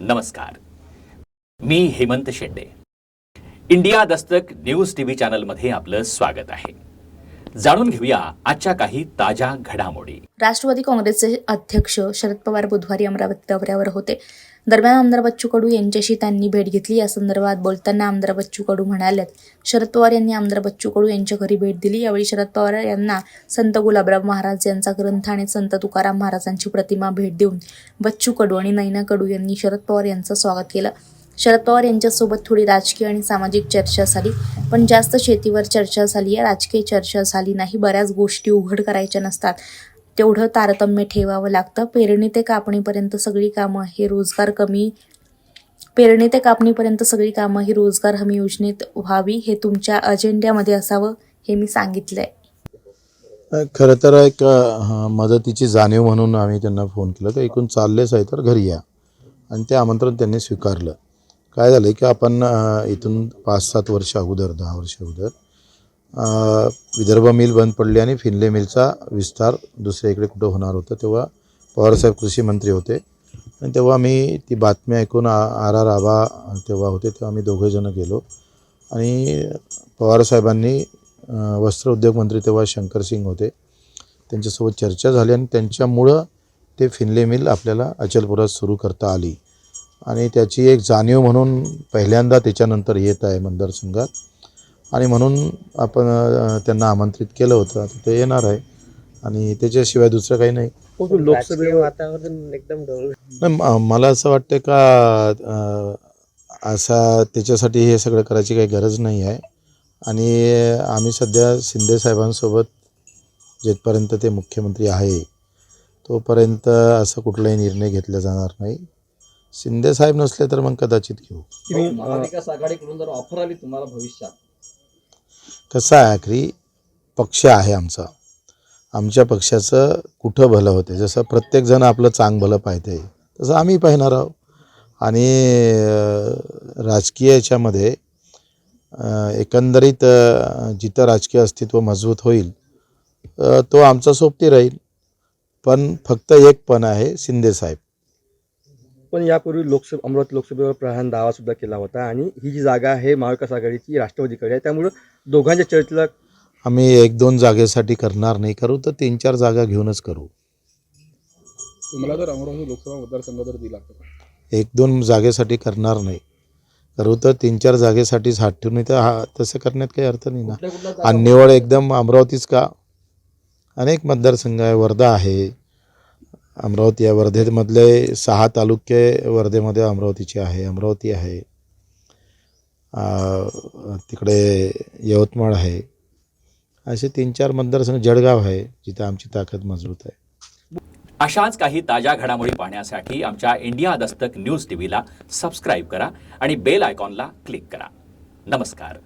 नमस्कार. मी Hemant Shende. India Dastak news TV चॅनलमध्ये आपलं स्वागत आहे. जाणून घेऊया आजच्या काही ताज्या घडामोडी. राष्ट्रवादी काँग्रेसचे अध्यक्ष शरद पवार बुधवारी अमरावती दौऱ्यावर होते. दरम्यान आमदार बच्चू कडू यांच्याशी त्यांनी भेट घेतली. या संदर्भात बोलताना आमदार बच्चू कडू म्हणाल्यात शरद पवार यांनी आमदार बच्चू कडू यांच्या घरी भेट दिली. यावेळी शरद पवार यांना संत गुलाबराव महाराज यांचा ग्रंथ आणि संत तुकाराम महाराजांची प्रतिमा भेट देऊन बच्चू कडू आणि नैना कडू यांनी शरद पवार यांचं स्वागत केलं. शरद पवार यांच्यासोबत थोडी राजकीय आणि सामाजिक चर्चा झाली पण जास्त शेतीवर चर्चा झाली. आहे राजकीय चर्चा झाली नाही बऱ्याच गोष्टी उघड करायच्या नसतात. तेवढं तारतम्य ठेवावं लागतं. पेरणी ते कापणीपर्यंत सगळी कामं हे रोजगार कमी पेरणी ते कापणीपर्यंत सगळी कामं ही रोजगार हमी योजनेत व्हावी हे तुमच्या अजेंड्यामध्ये असावं हे मी सांगितलंय. खरं तर एक मदतीची जाणीव म्हणून आम्ही त्यांना फोन केला. तर एकूण चाललेच आहे तर घरी या. आणि ते आमंत्रण त्यांनी स्वीकारलं. काय झालं की आपण इथून पाच सात वर्ष अगोदर दहा वर्ष अगोदर विदर्भ मिल बंद पडली आणि फिनले मिलचा विस्तार दुसऱ्या इकडे कुठं होणार होतं तेव्हा पवारसाहेब कृषी मंत्री होते. आणि तेव्हा मी ती बातमी ऐकून आ आर आर आबा तेव्हा होते तेव्हा आम्ही दोघेजणं गेलो. आणि पवारसाहेबांनी वस्त्र उद्योग मंत्री तेव्हा शंकर सिंग होते. त्यांच्यासोबत चर्चा झाली आणि त्यांच्यामुळं ते फिनले मिल आपल्याला अचलपुरात सुरू करता आली. आणि त्याची एक जाणीव म्हणून पहिल्यांदा त्याच्यानंतर येत आहे मतदारसंघात आणि म्हणून आपण त्यांना आमंत्रित केलं होतं. आता ते येणार आहे. आणि त्याच्याशिवाय दुसरं काही नाही. लोकसभे वातावरण एकदम ढवळून नाही म- मला असं वाटतं का असा त्याच्यासाठी हे सगळं करायची काही गरज नाही आहे. आणि आम्ही सध्या शिंदे साहेबांसोबत जेथपर्यंत ते मुख्यमंत्री आहे तोपर्यंत असं कुठलाही निर्णय घेतला जाणार नाही. शिंदे साहेब नसले तर मग कदाचित घेऊ. महाविकास आघाडीकडून जर ऑफर आली तुम्हाला भविष्यात? कसं आहे आखरी पक्ष आहे आमचा. आमच्या पक्षाचं कुठं भलं होते? जसं प्रत्येकजण आपलं चांग भलं पाहते तसं आम्ही पाहणार आहोत. आणि राजकीय याच्यामध्ये एकंदरीत जिथं राजकीय अस्तित्व मजबूत होईल तो आमचा सोबती राहील. पण फक्त एक पण आहे शिंदेसाहेब पण यापूर्वी लोकसभा अमरावती लोकसभेवर प्रधान दावा सुद्धा केला होता आणि ही जी जागा आहे महाविकास आघाडीची राष्ट्रवादीकडे आहे त्यामुळं दोघांच्या चर्चेला आम्ही एक दोन जागेसाठी करणार नाही. करू तर तीन चार जागा घेऊनच करू. तुम्हाला जर अमरावती लोकसभा मतदारसंघ जर दिला तर? एक दोन जागेसाठी करणार नाही. करू तर तीन चार जागेसाठीच हात ठेवून तर हा तसं करण्यात काही अर्थ नाही ना. आणि निवड एकदम अमरावतीच का? अनेक मतदारसंघ आहे वर्धा आहे. अमरावती आहे वर्धेमधले सहा तालुके वर्धेमध्ये अमरावतीचे आहे अमरावती आहे तिकडे यवतमाळ आहे. असे तीन चार मतदारसंघ जळगाव आहे जिथे आमची ताकद मजबूत आहे. अशाच काही ताज्या घडामोडी पाहण्यासाठी आमच्या इंडिया दस्तक न्यूज टीव्हीला सबस्क्राईब करा आणि बेल आयकॉनला क्लिक करा. नमस्कार.